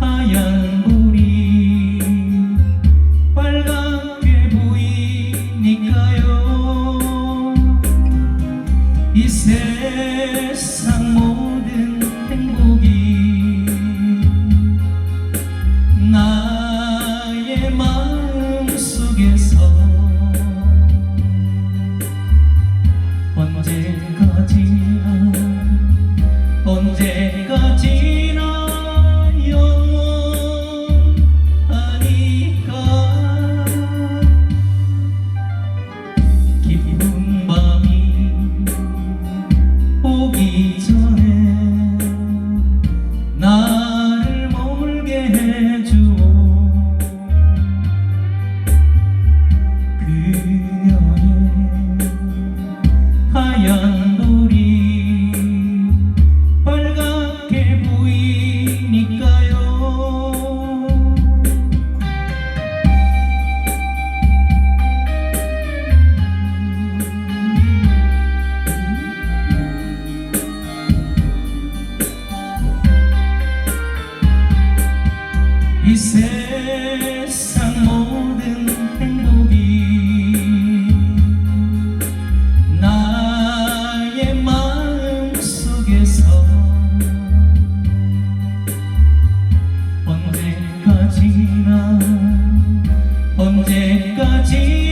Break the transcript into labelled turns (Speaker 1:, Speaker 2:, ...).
Speaker 1: 하얀 물이 빨갛게 보이니까요. 세상 모 세상 모든 행복이 나의 마음 속에서 언제까지나 언제까지